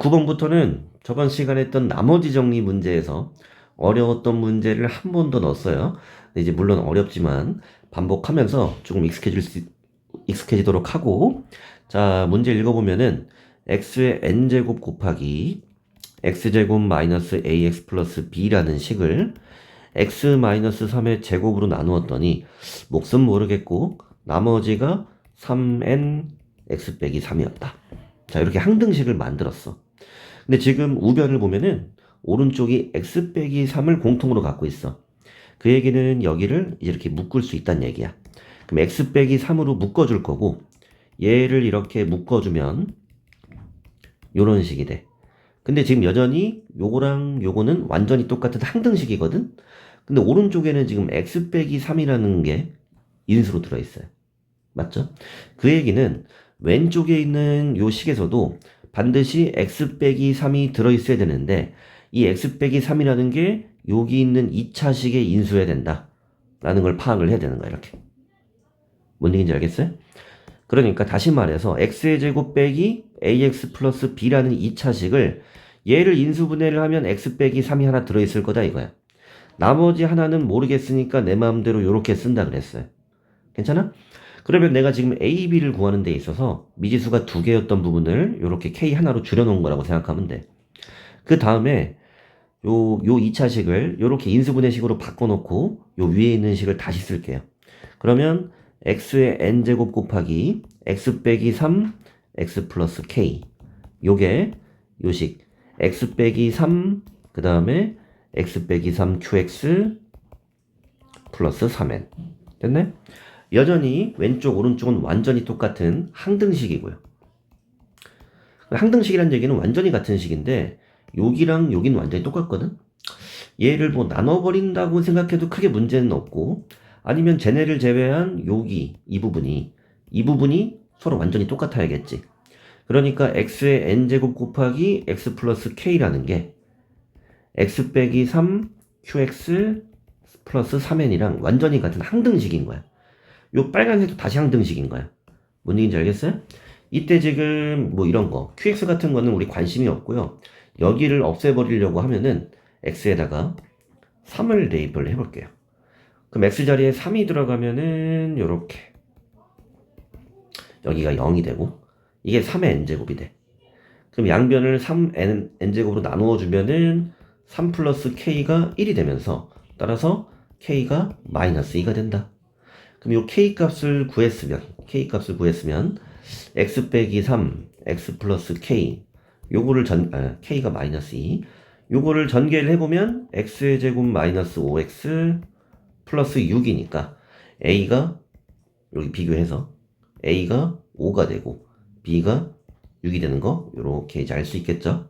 9번부터는 저번 시간에 했던 나머지 정리 문제에서 어려웠던 문제를 한 번 더 넣었어요. 이제 물론 어렵지만 반복하면서 조금 익숙해질 수, 익숙해지도록 하고 자, 문제 읽어보면은 x의 n제곱 곱하기 x제곱 마이너스 ax 플러스 b라는 식을 x 마이너스 3의 제곱으로 나누었더니 몫은 모르겠고 나머지가 3n x 빼기 3이었다. 자, 이렇게 항등식을 만들었어. 근데 지금 우변을 보면은 오른쪽이 x 빼기 3을 공통으로 갖고 있어. 그 얘기는 여기를 이렇게 묶을 수 있다는 얘기야. 그럼 x 빼기 3으로 묶어줄 거고 얘를 이렇게 묶어주면 요런 식이 돼. 근데 지금 여전히 요거랑 요거는 완전히 똑같은 항등식이거든? 근데 오른쪽에는 지금 x 빼기 3이라는 게 인수로 들어있어요. 맞죠? 그 얘기는 왼쪽에 있는 요 식에서도 반드시 x 빼기 3이 들어있어야 되는데 이 x 빼기 3이라는 게 여기 있는 2차식에 인수해야 된다. 라는 걸 파악을 해야 되는 거야, 이렇게. 뭔 얘기인지 알겠어요? 그러니까 다시 말해서 x의 제곱 빼기 ax 플러스 b라는 2차식을 얘를 인수분해를 하면 x 빼기 3이 하나 들어있을 거다 이거야. 나머지 하나는 모르겠으니까 내 마음대로 요렇게 쓴다 그랬어요. 괜찮아? 그러면 내가 지금 a, b를 구하는 데 있어서 미지수가 두 개였던 부분을 요렇게 k 하나로 줄여놓은 거라고 생각하면 돼. 그 다음에 요, 요 2차식을 요렇게 인수분해 식으로 바꿔놓고 요 위에 있는 식을 다시 쓸게요. 그러면 x의 n제곱 곱하기 x 빼기 3 x 플러스 k 요게 요식 x 빼기 3 그 다음에 x 빼기 3 qx 플러스 3n 됐네? 여전히 왼쪽 오른쪽은 완전히 똑같은 항등식이고요. 항등식이란 얘기는 완전히 같은 식인데 여기랑 여기는 완전히 똑같거든. 얘를 뭐 나눠버린다고 생각해도 크게 문제는 없고 아니면 쟤네를 제외한 여기 이 부분이 이 부분이 서로 완전히 똑같아야겠지. 그러니까 x의 n제곱 곱하기 x 플러스 k라는 게 x 빼기 3 qx 플러스 3n이랑 완전히 같은 항등식인 거야. 요 빨간색도 다시 항등식인 거야. 뭔 얘기인지 알겠어요? 이때 지금 뭐 이런 거 qx 같은 거는 우리 관심이 없고요. 여기를 없애버리려고 하면은 x에다가 3을 대입을 해볼게요. 그럼 x 자리에 3이 들어가면은 요렇게 여기가 0이 되고 이게 3의 n제곱이 돼. 그럼 양변을 3n n제곱으로 나누어 주면은 3 플러스 k가 1이 되면서 따라서 k가 마이너스 2가 된다. 그럼 요 k 값을 구했으면 k 값을 구했으면 x 빼기 3 x 플러스 k 요거를 전 아, k가 마이너스 2 요거를 전개를 해보면 x의 제곱 마이너스 5x 플러스 6이니까 a가 여기 비교해서 a가 5가 되고 b가 6이 되는 거 요렇게 이제 알 수 있겠죠